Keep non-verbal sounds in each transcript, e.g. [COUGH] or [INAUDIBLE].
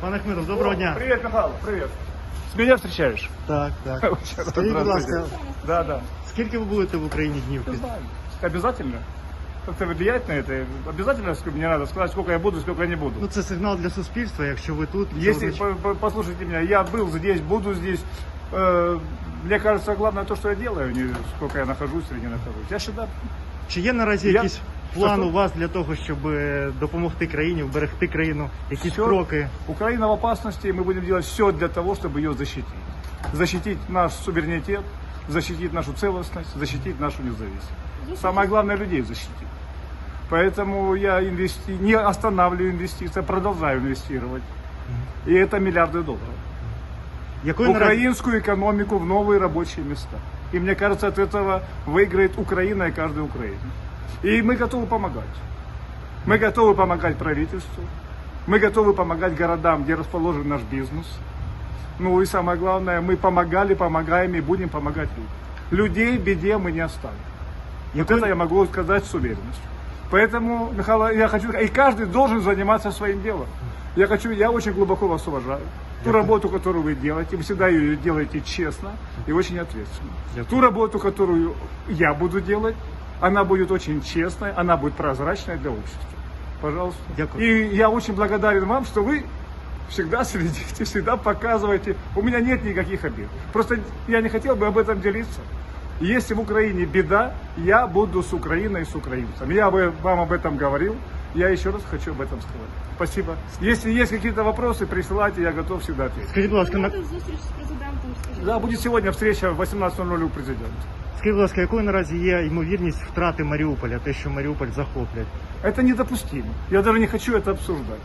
Пане Хмиров, доброго дня. Привет, Михаил, привет. С меня встречаешь? Так, так. [LAUGHS] Очень рад, Скажіть, будь здравствуйте. ласка, Да, да. скільки ви будете в Україні днів? Обязательно? Как-то влияет на это? Обязательно sk- мне надо сказать, сколько я буду, сколько я не буду. Ну це сигнал для суспільства, якщо ви тут. це Если, означ- по- по- послушайте меня, я был здесь, буду здесь. Э, Мне кажется, главное то, что я делаю, не сколько я нахожусь или не нахожусь. Я всегда Чи є наразі Я- якийсь план Що-що? у вас для того, щоб е, допомогти країні, вберегти країну, якісь Всё. кроки? Украина в опасности, и мы будем делать все для того, чтобы ее защитить. Защитить наш суверенитет, защитить нашу целостность, защитить нашу независимость. Самое главное людей защитить. Поэтому я инвести... не останавливаю инвестиции, а продолжаю инвестировать. И это миллиарды долларов. В Якою наразі украинскую экономику, в новые рабочие места. И мне кажется, от этого выиграет Украина и каждый украинец. И мы готовы помогать. Мы готовы помогать правительству. Мы готовы помогать городам, где расположен наш бизнес. Ну и самое главное, мы помогали, помогаем и будем помогать людям. Людей в беде мы не оставим. Вот Якою- это я могу сказать с уверенностью. Поэтому, Михаил, я хочу, и каждый должен заниматься своим делом. Я хочу, я очень глубоко вас уважаю. Ту работу, которую вы делаете, вы всегда ее делаете честно и очень ответственно. Ту работу, которую я буду делать, она будет очень честной, она будет прозрачной для общества. Пожалуйста. Дякую. И я очень благодарен вам, что вы всегда следите, всегда показываете. У меня нет никаких обид. Просто я не хотел бы об этом делиться. Если в Украине беда, я буду с Украиной и с украинцами. Я бы вам об этом говорил. Я еще раз хочу об этом сказать. Спасибо. Если есть какие-то вопросы, присылайте, я готов всегда ответить. скажіть, будь ласка, на Буде зустріч з президентом, скажіть. Да, будет сегодня встреча в 18.00 у президента. скажіть, будь ласка, якою наразі є ймовірність втрати Маріуполя, те, що Маріуполь захоплять? Это недопустимо. Я даже не хочу это обсуждать.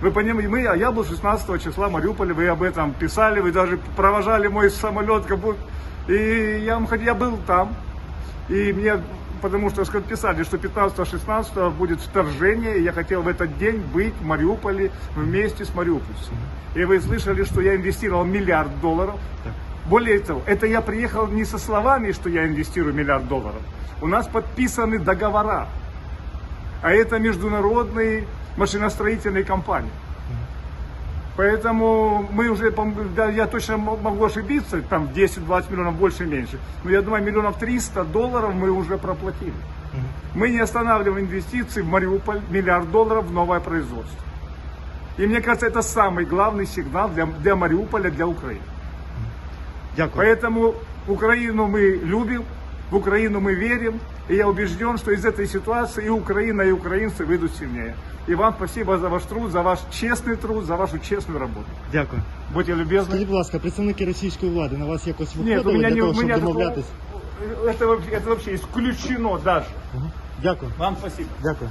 Вы понимаете, мы, а я был 16 числа в Мариуполе, вы об этом писали, вы даже провожали мой самолет, как будто... И я, вам хот- я был там, и мне, потому что сказать, писали, что 15-16 будет вторжение, и я хотел в этот день быть в Мариуполе вместе с мариупольцами. И вы слышали, что я инвестировал миллиард долларов. Более того, это я приехал не со словами, что я инвестирую миллиард долларов. У нас подписаны договора а это международные машиностроительные компании. Поэтому мы уже, да, я точно могу ошибиться, там 10-20 миллионов больше меньше, но я думаю, миллионов 300 долларов мы уже проплатили. Мы не останавливаем инвестиции в Мариуполь, миллиард долларов в новое производство. И мне кажется, это самый главный сигнал для, для Мариуполя, для Украины. Дякую. Поэтому Украину мы любим, в Украину мы верим, и я убежден, что из этой ситуации и Украина, и украинцы выйдут сильнее. И вам спасибо за ваш труд, за ваш честный труд, за вашу честную работу. Дякую. Будьте любезны. Скажіть, будь ласка, представники російської влади на вас якось Нет, виходили у меня для не того, у щоб меня такого, домовлятись? это, вообще- это вообще исключено даже. Дякую. Вам спасибо. Дякую.